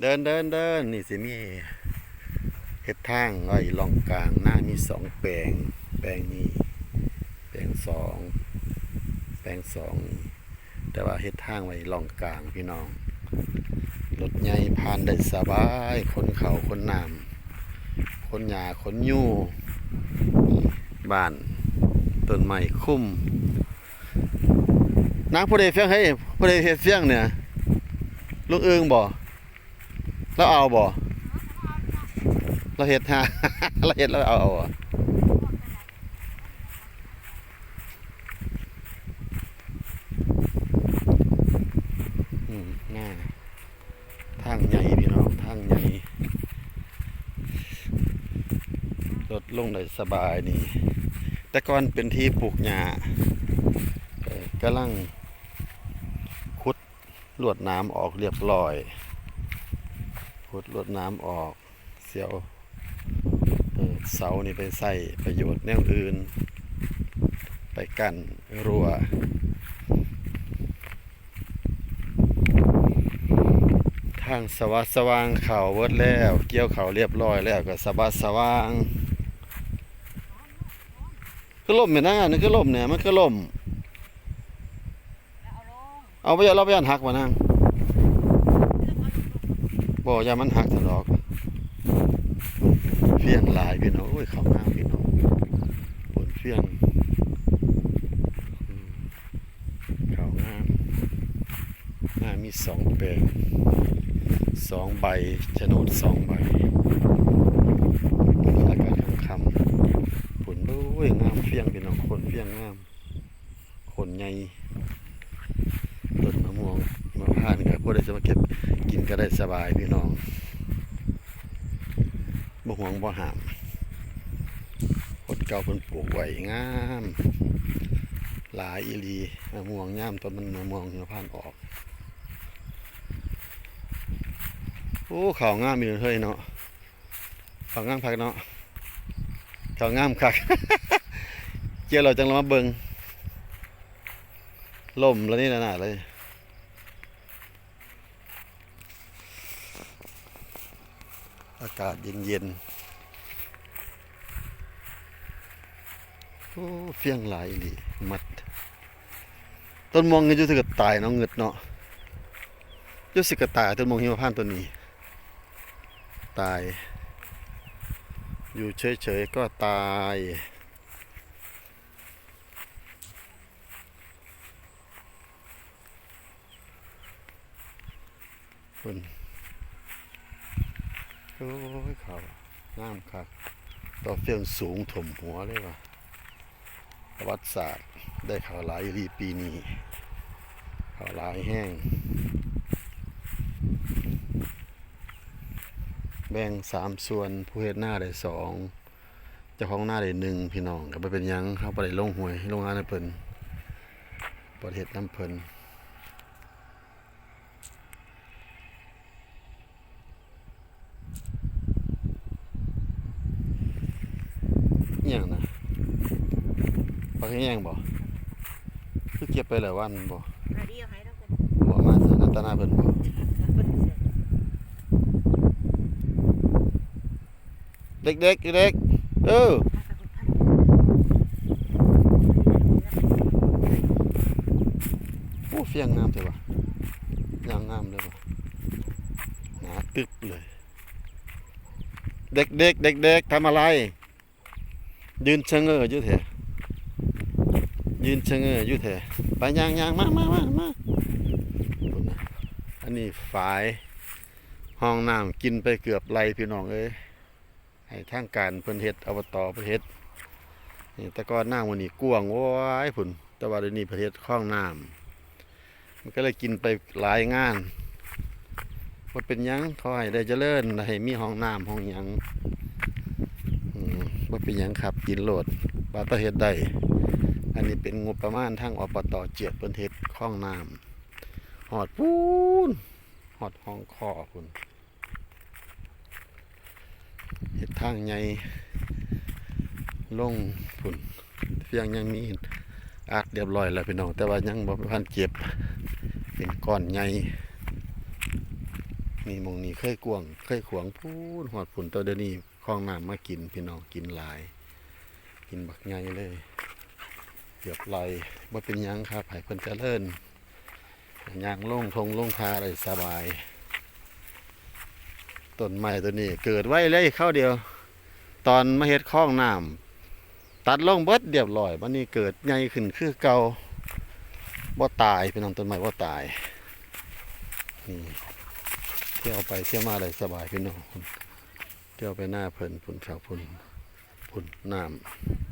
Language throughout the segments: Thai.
เดินเดินเดินนี่สิมีเฮ็ดทางไว้ล่องกลางหน้ามีสองแปลง แปลงนี้ แปลงสองแปลงสองแต่ว่าเฮ็ดทางไว้ล่องกลางพี่น้องรถใหญ่ผ่านได้สบายคนเขาคนน้ำคนหญ้าคนยู่บ้านต้นไม้คุ้มนางผู้ใดเฟียงให้ผู้ใดเฮ็ดเฟียงเนี่ยลูกเอิงบ่ เราเอาบ่เราเห็ดฮะเราเห็ดเราเอาเอาอ่อืมน่าทางใหญ่พี่น้องทางใหญ่รถลงได้สบายนี่ แต่ก่อนเป็นที่ปลูกหญ้ากำลังขุดลวดน้ำออกเรียบร้อย ขุดลวดน้ำออก เสียวเอ่อเสานี่ไปใส่ประโยชน์แนวอื่น ไปกันรัวทางสวัสดิ์สว่างเขาเวิดแล้ว เกี่ยวเขาเรียบร้อยแล้วก็สวัสดิ์สว่างคือล่มเนี่ยนะนี่คือล่มเนี่ยมันคือล่มเอาไปเอาเราไปอันหักมานั่ง บ่อย่ามันหักถลอกเฟียงลายพี่น้องโอ้ยเข้างาพี่น้องบนเฟียงเข้างาหน้ามีสองแปลงสองใบโฉนดสองใบแล้วก็ทำคำผลโอ้ยงามเฟียงพี่น้องคนเฟียงงามคนใหญ่ต้นมะม่วงมะพร้าวนี่ก็พวกได้จะมาเก็บกินก็ได้สบายพี่น้อง บ่หามคนเก่าเพิ่นปลูกไว้งาม หลายอีหลีมะม่วงงามต้นมันมะม่วงเนื้อผ่านออก โอ้เขาวงามมีเฮ้ยเนาะเขาวงามคักเนาะเขาวงามคักเกี่ยวเราจังเรามาเบิงล่มแล้วนี่น่ะเลยอากาศเย็นๆ โอ้เฟียงหลายอีมัด ต้นมองเงินอยู่สึกตายเนาะเงึดเนาะอยู่สึกตายต้นมองหิมพานต์ต้นนี้ ตาย อยู่เฉยๆก็ตายคนโอ้ยเขางามคักต่อเฟียงสูงถมหัวเลยว่ะ ประวัติศาสตร์ ได้ข่าวหลายรีปีนี้ข่าวหลายแห้ง แบ่งสามส่วนผู้เฮ็ดหน้าได้สองเจ้าของหน้าได้หนึ่งพี่น้องก็บ่เป็นยังเข้าบ่ได้ลงหวยลงงานให้เพิ่นประเทศน้ำเพิ่น อหย่างนะปลาแห้ง บ่คือเก็บไปหลายวันบ่อาดีเอาให้แล้วกันบ่มาสนับตนาเพิ่นบ่เด็กๆเด็กๆเออโอ้เฟียงงามจังว่ะยางงามเลยว่ะหนาตึบเลย เด็กๆเด็กๆทำอะไร ยืนชะเง้ออยู่แท้ ยืนชะเง้ออยู่แท้ไปย่างย่างมามามามาอันนี้ฝายห้องน้ำกินไปเกือบไรพี่น้องเอ้ยให้ทางการเพิ่นเฮ็ดอบตเพิ่นเฮ็ดนี่แต่ก่อนน้ำวันนี้กว้างโอ้ยพุ่นแต่ว่าเดี๋ยวนี้ประเทศคลองน้ำมันก็เลยกินไปหลายงานว่าเป็นยังขอให้ได้เจริญให้มีห้องน้ำห้องยังอืมบ่เป็นยังครับกินโหลดบาตะเฮ็ดได้ อันนี้เป็นงบประมาณทางอบตเจียดเพิ่นเฮ็ดคลองน้ำหอดปูนหอดห้องคอพุ่นเฮ็ดทางใหญ่ลงพุ่นเพียงยังมีอาดเรียบร้อยแล้วพี่น้อง แต่ว่ายังบ่ทันเก็บเป็นก้อนใหญ่นี่มองนี้เคยกวงเคยขวางพูนหอดผุนตัวเดี๋ยวนี้คลองน้ำมากินพี่น้องกินหลาย กินบักใหญ่เลย เกือบไหลว่เป็นยังครับให้เพิ่นเจริญยางลงทงลงทาอะไรสบายต้นไม้ตัวนี้ เกิดไว้เลยเข้าเดียว ตอนมาเฮ็ดคลองน้ำตัดลงเบิดเรียบร้อยวันนี้เกิดใหญ่ขึ้นคือเกาบ่ตายพี่น้องต้นไม้บ่ตายนี่เที่ยวไปเที่ยวมาได้สบายพี่น้องเที่ยวไปหน้าเพิ่นพุ่นเขาพุ่นพุ่นน้ำ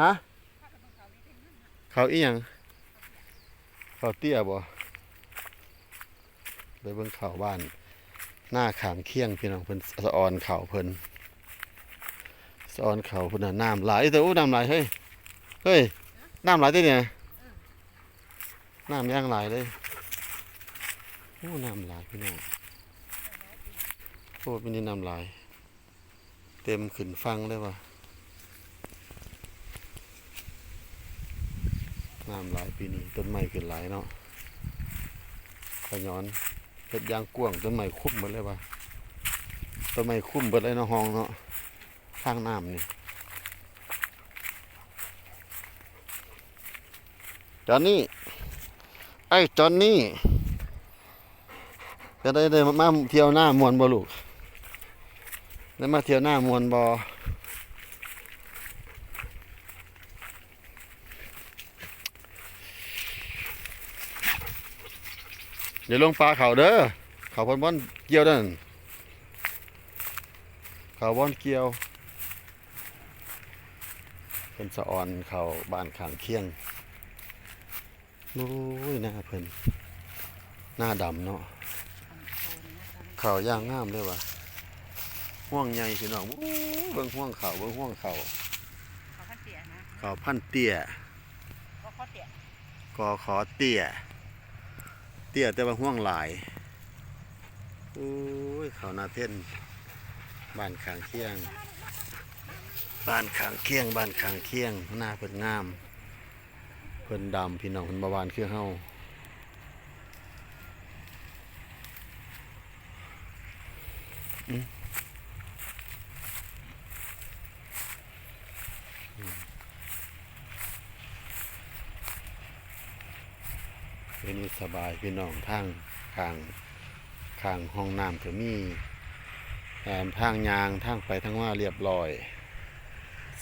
ฮะเขาอีหยังเขาเตี้ยบ่ไปเบิ่งเขาบ้าน หน้าขางเคียงพี่น้องเพิ่นสะออนเข่าเพิ่นสะออนเข่าเพิ่นน่ะน้ำไหลายแต่อู้น้ำไหลายเฮ้ยเฮ้ยน้ำไหลายติเนี่ยน้ำย่างไหลายเลยโอ้น้ำไหลายพี่น้องโอ้เป็นนี่น้ำไหลายเต็มขึ้นฟังเลยว่ะ น้ำไหลายปีนี้ต้นไม้ขึ้นหลายเนาะขย้อนเฮ็ดยางกว้างต้นไม้คุ้มหมดเลยว่ะต้นไม้คุ้มเบิดเลยเนาะห้องเนาะข้างน้ำนี่จอนนี่ไอ้จอนนี่จะได้ได้มาเที่ยวหน้ามวนบ่ลูกได้มาเที่ยวหน้ามวนบ่ เดี๋ยวลงปลาเขาเด้อเขาบอนบอนเกี่ยวเด้อนเขาบอนเกี่ยว เป็นสะออนเขาบ้านขางเคียงโอ้ยหน้าเพิ่นหน้าดำเนาะเขาย่างงามเลยว่ะห่วงใหญ่พี่น้องโอ้ยเบิ่งห่วงเขาเบิ่งห่วงเขาเขาพันเตียนะเขาพันเตี้ยก็ข้อเตียกอขอ เตี้ยแต่ว่าห่วงหลายโอ้ยเขานาเพ่นบ้านขางเคียง บ้านขางเคียง บ้านขางเคียงหน้าเพิ่นงาม เพิ่นดำพี่น้องเพิ่นบาวานคือเฮาอืม เดี๋ยวนี้สบายพี่น้องทางข้างข้างห้องน้ำก็มีแถมทางยางทางไปทางว่าเรียบร้อย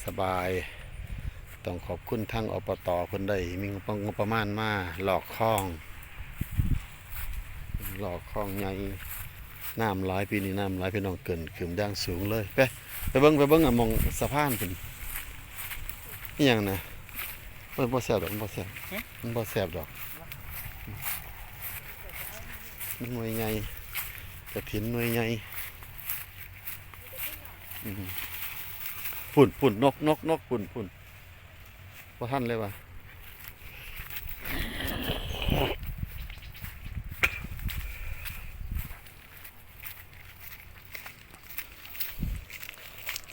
สบาย ต้องขอบคุณทางอบตเพิ่นได้มีงบงบประมาณมาหลอกคลอง หลอกคลองใหญ่น้ำหลายปีนี้น้ำหลายพี่น้องเกินขึ้นดังสูงเลยไปไปเบิ่งไปเบิ่งอะมองสะพานเพิ่นนี่ยังนะมันบ่แซ่บดอกมันบ่แซ่บมันบ่แซ่บดอก มันหน่วยใหญ่กระถินหน่วยใหญ่ฝุ่นปุ่นนกนกนกปุ่นปุ่นบ่ทันเลยวะ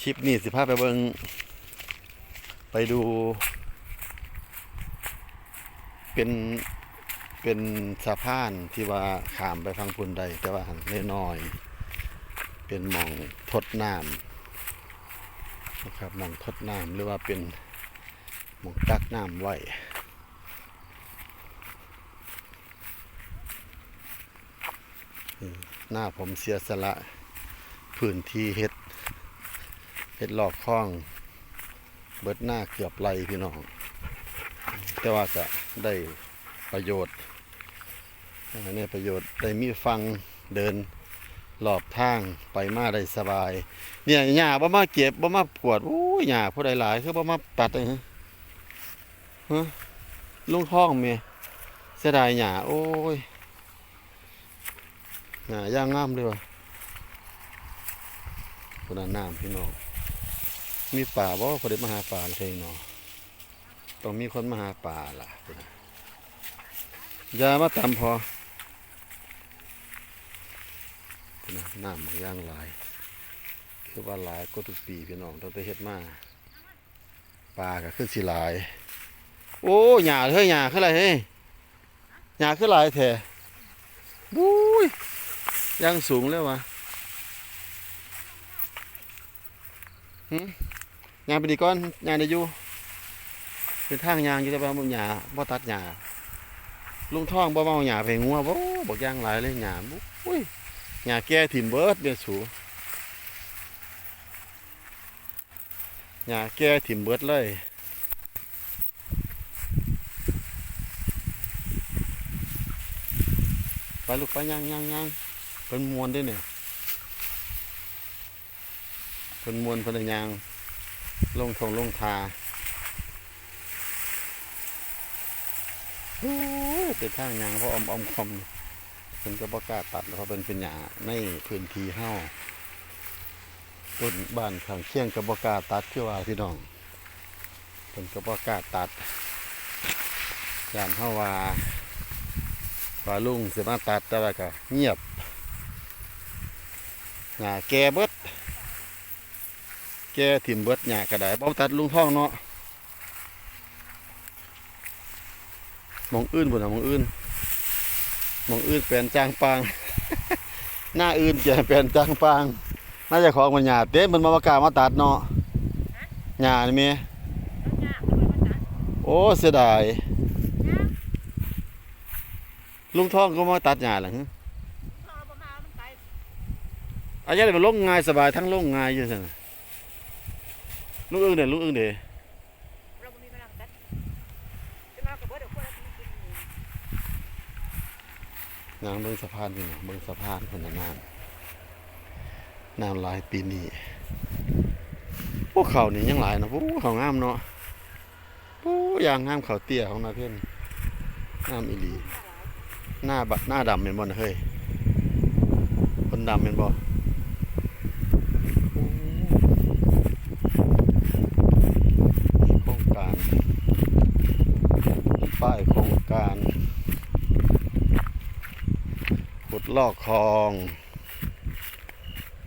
คลิปนี้สิพาไปเบิงไปดู เป็น เป็นสะพานที่ว่าขามไปฟังพุ่นใดแต่ว่าหันน้อยเป็นหม่องทดน้ำนะครับหม่องทดน้ำหรือว่าเป็นหม่องตักน้ำไว้หน้าผมเสียสละพื้นที่เฮ็ดเห็ดหลอกคล้อง เบิดหน้าเกือบไหลพี่น้อง แต่ว่าก็ได้ประโยชน์ นนี้ประโยชน์ได้มีฟังเดินหลอบทางไปมาได้สบาย เนี่ยหญ้าบ่มาเก็บบ่มาปวดโอ้ยหญ้าผู้ใดหลายคือบ่มาตัดเลยฮะฮะลุงท้องเมียเสียดายหญ้าโอ้ยหญ้าย่างงามเลยวะคนนั้นน้ำพี่น้องมีป่าบ่พอดีมาหาป่าเลยเนาะต้องมีคนมาหาป่าล่ะอย่ามาตำพอ นะน้ำมันย่างหลาย คือว่าหลายก็ทุกปีพี่น้องตั้งแต่เฮ็ดมาป่าก็ขึ้นสิหลาย โอ้หญ้าเฮ้ยหญ้าคืออะไรเฮ้ยหญ้าคือหลายแท้บุ้ยย่างสูงเลยวะหึยางไปดีก่อนยางได้อยู่เป็นทางยางอยู่แต่ว่าบ่หญ้าบ่ตัดหญ้าลุงท่องบ่เมาหญ้าไปงัวบ่บอกย่างหลายเลยหญ้าบุอุ้ย หญ้าแก่ถิ่มเบิดเด้อสูหญ้าแก่ถิ่มเบิดเลยไปลูกไปย่างย่างย่างเป็นมวนด้วยเนี่ยเป็นมวนเป็นยางลงทงลงทาเป็นทางยางเพราะอมอมคอมเป็นก็บอกล้าตัดเพราะเป็นเป็นหยาในพื้นที่เฮ้าต้นบ้านข้างเคียงก็บอกล้าตัดคือว่าพี่น้องเป็นก็บอกล้าตัดย่านเฮ้าว่าว่าลุงสิมาตัดแต่ว่าก็เงียบหญ้าแก่เบิดแก่ถิ่มเบิดหญ้ากระได้บ่ตัดลุงท่องเนาะมองอื่นบ่น่ะมองอื่น มองอื่นแปลนจางปาง หน้าอื่นแก่แปลนจางปาง น่าจะของมันหญ้าเต็มมันมาประกล้ามาตัดเนาะหญ้านี่ม่ต้องยากเลยมันจัดโอ้เสียดาย ลุงท่องก็มาตัดหญ้าล่ะหึพอประมาณมันไกลอันนี้มันลงง่ายสบายทั้งลงง่ายอยู่ซั่นลูกอึ้งเด้อลูกอึ้งเด้อเราบ่มีเวลาตัดจะมากับเบิดเดี๋ยวพวกเราจะมากินหมู นางเบิ่งสะพานพี่น้องเบิ่งสะพานคนน่ะน้ำน้ำหลายปีนี้พวกเขานี่ยังหลายนะพวกเขางามเนาะพวกอย่างงามเขาเตี้ยของนาเพิ่นงามอีหลีหน้าบะหน้าดำเป็นบ่นเฮ้ยคนดำเป็นบ่มีโครงการป้ายโครงการ ขุ ดลอกคลอง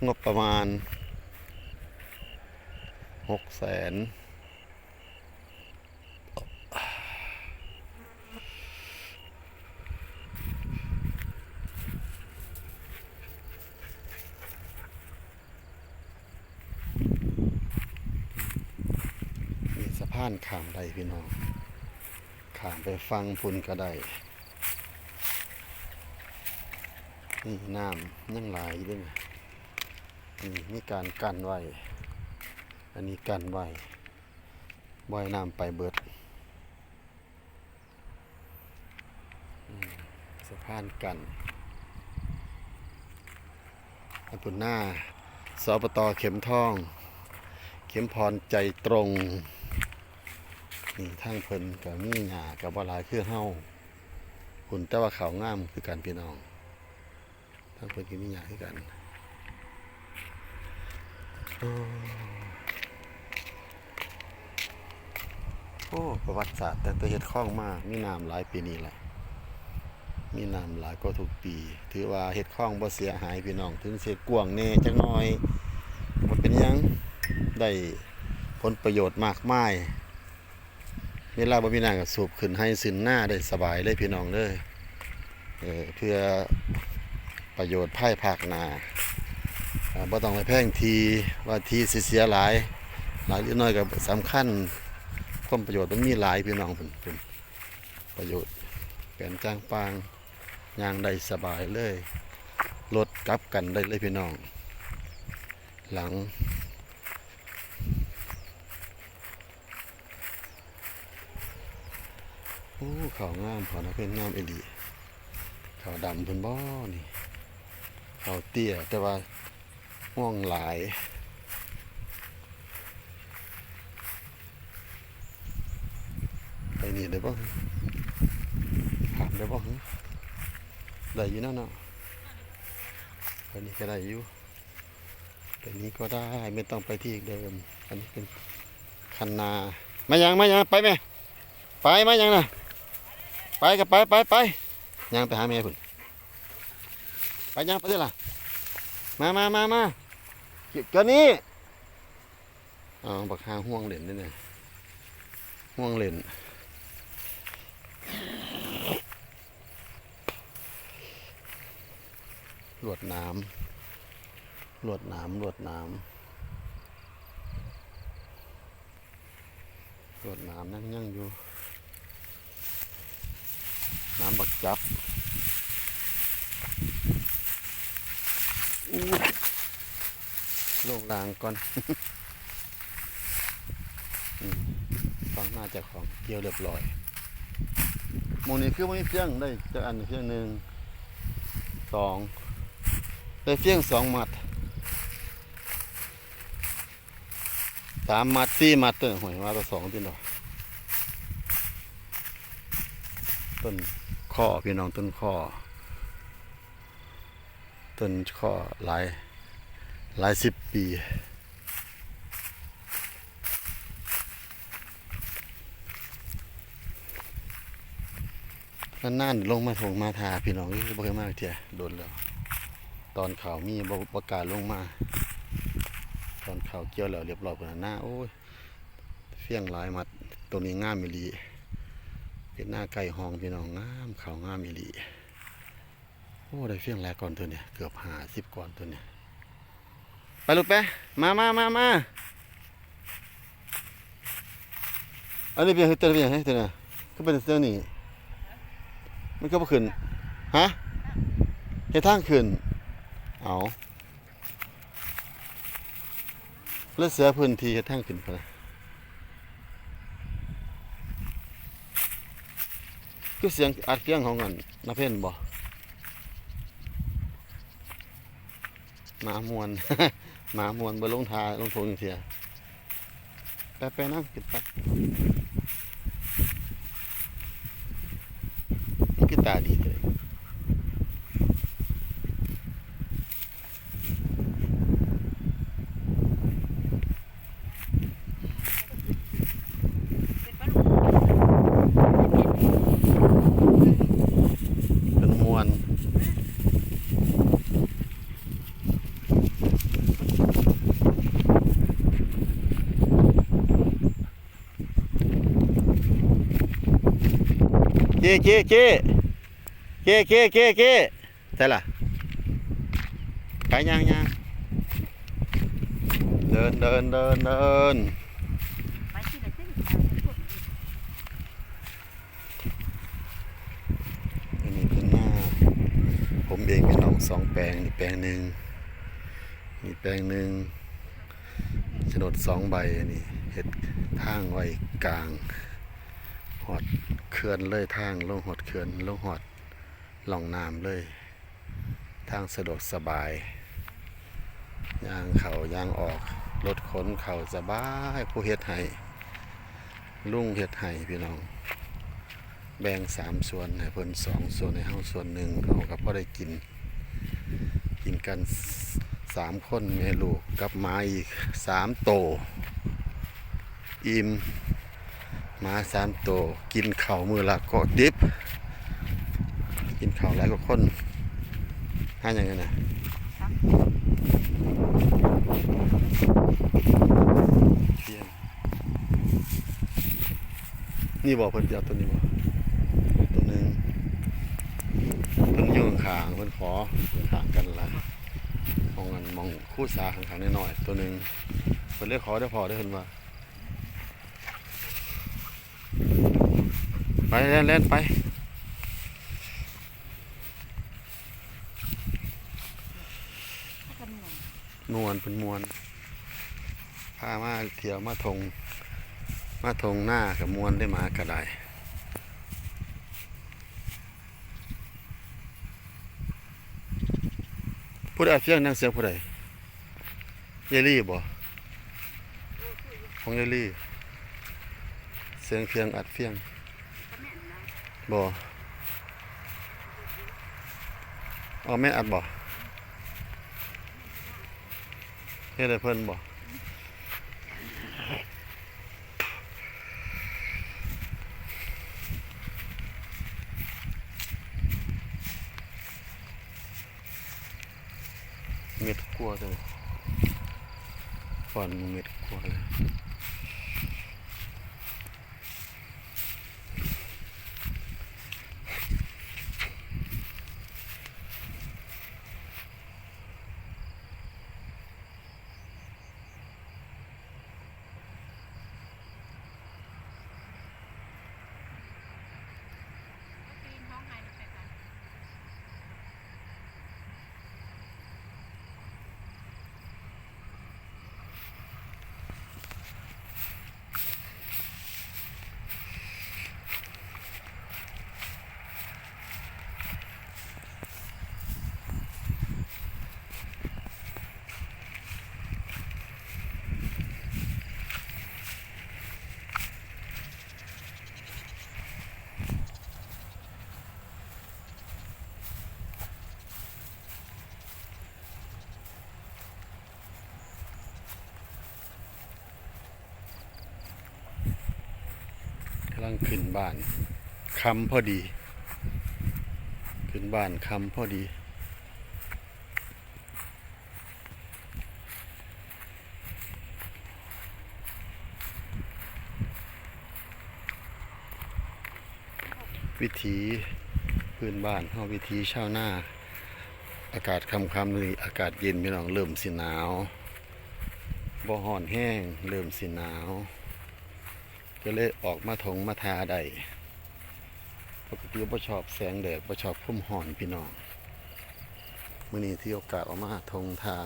งบประมาณหกแสนมีสะพานขามใดพี่น้องขามไปฟังพุ่นก็ได้ นี่น้ำยังไหลด้วยนะนี่มีการกันไว้ อันนี้กันไว้บ่อยน้ำไปเบิดสะพานกันอันปุ่นหน้าสปตเข็มทอง เข็มพรใจตรงนี่ทางเพิ่นกับมีหญ้ากับวาลายคือเฮ้าหุ่นแต่ว่าเขาวงามคือการพี่น้อง ทั้งเพิ่นกินมีหยาคือกันโอ้ประวัติศาสตร์แต่ตัวเฮ็ดคล่องมากมีน้ำหลายปีนี้แหละมีน้ำหลายก็ทุกปี ถือว่าเฮ็ดคล่องบ่เสียหายพี่น้อง ถึงเสียกวงแน่จักหน่อยบ่เป็นหยังได้ผลประโยชน์มากมายเวลาบ่มีน้ำก็สูบขึ้นให้สินหน้าได้สบายเลยพี่น้องเด้อเออเพื่อ ประโยชน์ไพ่ภาคหนาอ่าบ่ต้องไปแพ่งทีว่าทีสิเสียหลาย หลายหรือน้อยก็สำคัญความประโยชน์มันมีหลายพี่น้องเป็นเป็นประโยชน์แปลนจ้างปางยางได้สบายเลยรถกลับกันได้เลยพี่น้อง หลัง โอ้เขาวงามเขานะเพื่อนงามเอหลีเขาวดำเพิ่นบ่นี่ เขาเตี้ย แต่ว่าห่วงหลายไปนี่ได้บ่ถามได้บ่หึได้อยู่นั่นเนาะไปนี่ก็ได้อยู่ไปนี้ก็ได้ไม่ต้องไปที่เดิม อันนี้เป็นคันนามายังมายังไปไหมไปมายังนะไปก็ไปไปไปยังไปหาแม่พุ่น ไปยังไปเถอล่ะ มามามามาเกี่ยวนี้อ๋อบักหาห่วงเหรียญนี่เนี่ยห่วงเหรียญลลวดน้ำลวดน้ำลวดน้ำลวดน้ำนั่งยั่งอยู่ น้ำบักจับ ลงรางก่อนฟังน่าจะของเกี่ยวเรียบร้อยหมงนี้คือไม่เพียงได้จากอันเพียงหนึ่งสองได้เพียงสองมัดสามมัดสี่มัดเต้นหวยมาตัวสองตินดอกต้นข้อพี่น้องต้นข้อ ต้นข้อหลาย หลายสิบปีนานๆลงมาถงมาทาพี่น้องนี่บ่เคยมากเทียโดนแล้ว ตอนข่าวมีบประกาศลงมา ตอนข่าวเกี่ยวแล้วเรียบร้อยพุ่นน่ะหน้าโอ้ยเฟี้ยงหลายมัดตัวนี้งามอีหลีเป็นหน้าไก่หองพี่น้องงามเขาวงามอีหลี โอ้ได้เฟี้ยงหลก่อนตัวเนี่ยเกือบ50ก่อนตัวเนี่ยไปลูกไปมามามามาอันนี้เป็นเฮ็ดตัวเป็นเฮ็ดตัวน่ะก็เป็นเสื้อนี่มันก็บ่ขึ้นฮะเฮ็ดทางขึ้นเอาแล้วเสือพื้นที่เฮ็ดทางขึ้นพุ่นน่ะคือเสียงอัดเสียงของกันนาเพ่นบ่ หมามวน หมามวนบนลงทาลงทงเสียไปไปนั่งกินไปมันคือตาดีเลย เป็นปลาลูก เป็นมวนเก้เก้เก้เก้เก้เก้เก้ใช่ล่ะไปยังยังเดินเดินเดินเดินไปที่ไหนที่ไหนเป็นพวกนี้อันนี้เป็นหน้า ผมเองพี่น้องสองแปลงนี่แปลงหนึ่งนี่แปลงหนึ่งโฉนดสองใบอันนี้เห็ดทางไว้กลาง หอดเขื่อนเลยทางลงหอดเขื่อนลงหอดหล่องน้ำเลย ทางสะดวกสบายยางเขายางออกรถขนเขาสบายผู้เฮ็ดให้ลุงเฮ็ดให้พี่น้อง แบ่งสามส่วนให้เพิ่นสองส่วนให้เฮาส่วนหนึ่งเขาก็พอได้กิน กินกันสามคนแม่ลูกกับมาอีกสามโต อิ่ม หมาสามโตวกินข้ามือละก็ดิบ กินข้าหลายกว่าคนหาอย่างไงนะเที่ยงนี่บอกเพิ่นจะเอาตัวนี้บ่ตัวหนึ่งเพิ่นอยู่ข้างเพิ่นขอข้างกันละมองกันมองคู่สาข้างๆน้อยๆตัวหนึ่งเพิ่นเรียกขอได้พอได้เพิ่นว่า ไปเล่นเล่นไปนวยมวนเป็นมวนพามาเที่ยวมาทง มาทงหน้ากับมวนได้มากระไดผู้ใดอัดเสียงนั่งเสียงผู้ใดเยลี่บ่ของเยลี่ เสียงเพียงอัดเฟียง บ่อ๋อแม่อัดบ่เฮ็ดให้เพิ่นบ่เม็ดกลัวจังฟันเม็ดกลัวเลย ลังขึ้นบ้านคำพอดี ขึ้นบ้านคำพอดี วิถีพื้นบ้านเฮาวิถีชาวนาอากาศคำคำเลยอากาศเย็นพี่น้องเริ่มสิหนาวบ่ฮ้อนแห้งเริ่มสิหนาว ก็เลยออกมาทงมาทาได้ปกติบ่ชอบแสงแดดบ่ชอบพุ่มห่อนพี่น้องมื้อนี้ที่โอกาสออกมาทงทา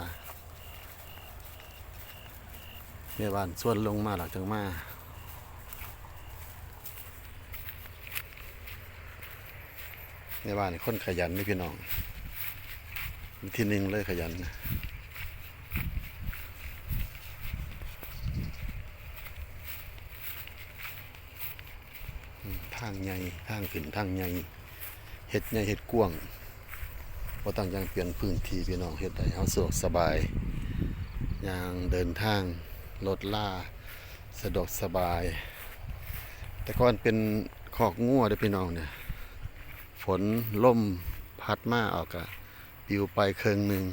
แม่บ้านส่วนลงมาหลังจากมาแม่บ้านคนขยันนี่พี่น้องที่หนึ่งเลยขยัน ทางใหญ่ทางขึ้นทางใหญ่เฮ็ดใหญ่เฮ็ดกว้างบ่ต้องยังเปลี่ยนพื้นที่พี่น้องเฮ็ดได้เฮาสะดวกสบายอย่างเดินทางรถล่าสะดวกสบาย แต่ก่อนเป็นขอกงัวเด้อพี่น้องเนี่ยฝนล่มพัดมาออกกะปิวไปเครึ่งหนึ่ง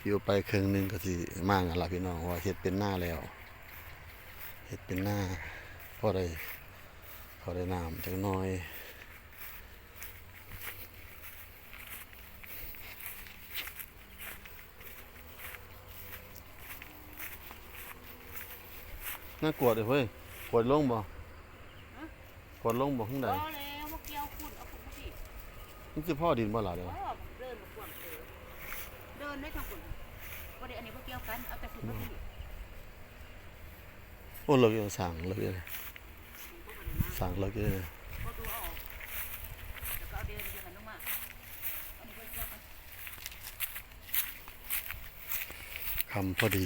ปิวไปเครึ่งหนึ่งก็สิมากันล่ะพี่น้องว่าเฮ็ดเป็นหน้าแล้วเฮ็ดเป็นหน้าพอได้ พอได้น้ำจักหน้อยน่ากลัวเลยเฮ้ยปวดลงบ่ปวดลงบ่ข้างใดพอแล้วพวกเกี่ยวขุดเอาขุดมาสิมันคือพ่อดินบ่ล่ะเด้ออ๋อเดินมากวนเออเดินได้ทางขุดบ่ได้อันนี้พวกเกี่ยวกันเอาแต่ขุดมาสิโอ้เลิกอยู่สั่งเลิกอยู่เลยสั่งเลิกอยู่เลยพอดูเอาออกแล้ว ก็เอาเดินเดินมันลงมาอันนี้พวกเกี่ยวกันคำพอดี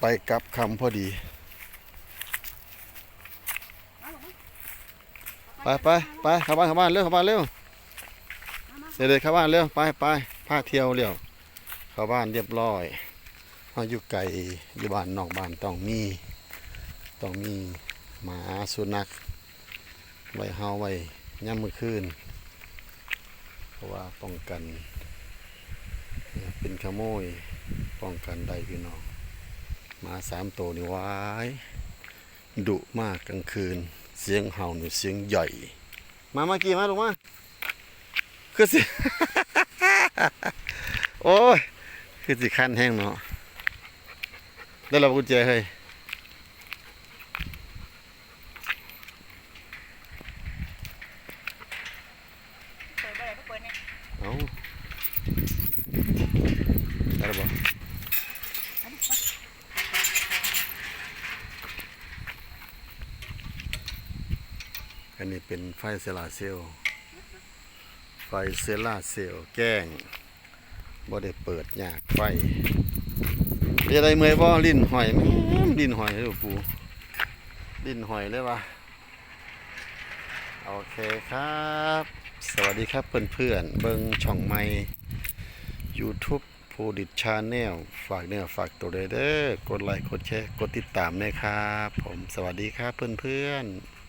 ไปกลับคำพอดี ไปไปไปเข้าบ้านเข้าบ้านเร็วเข้าบ้านเร็วเด็กๆเข้าบ้านเร็วไปไปพาเที่ยวเร็วเข้าบ้านเรียบร้อยเฮาอยู่ไกลอยู่บ้านนอกบ้านต้องมี ต้องมีหมาสุนัขไว้เฮาไว้ย่ำมื้อคืน เพราะว่าป้องกันเป็นขโมยป้องกันได้พี่น้องหมาสามตัวนี่ว้ายดุมากกลางคืน เสียงเห่านี่เสียงใหญ่ มามากี่มาลูกมาคือสิโอ้ยคือสิคันแห้งเนาะได้รับกุญแจเฮ้ย เปิดบ่ได้ก็เปิดเนี่ย เอาได้แล้วบ่ เอาลูกไป อั นี้เป็นไฟเซลาเซลไฟเซลาเซลแกล้งบ่ได้เปิดยากไฟเป็นอะไรเมื่อยบ่ลิ้นหอยแม่ลิ้นหอยเลยปูลิ้นหอยเลยวะโอเคครับ สวัสดีครับเพื่อนๆเบิงช่องใหม่ YouTube ผู้ดิดชาแนลฝากเนื้อฝากตัวเด้อเด้อกดไลค์กดแชร์กดติดตามด้วยครับ ผมสวัสดีครับเพื่อนๆ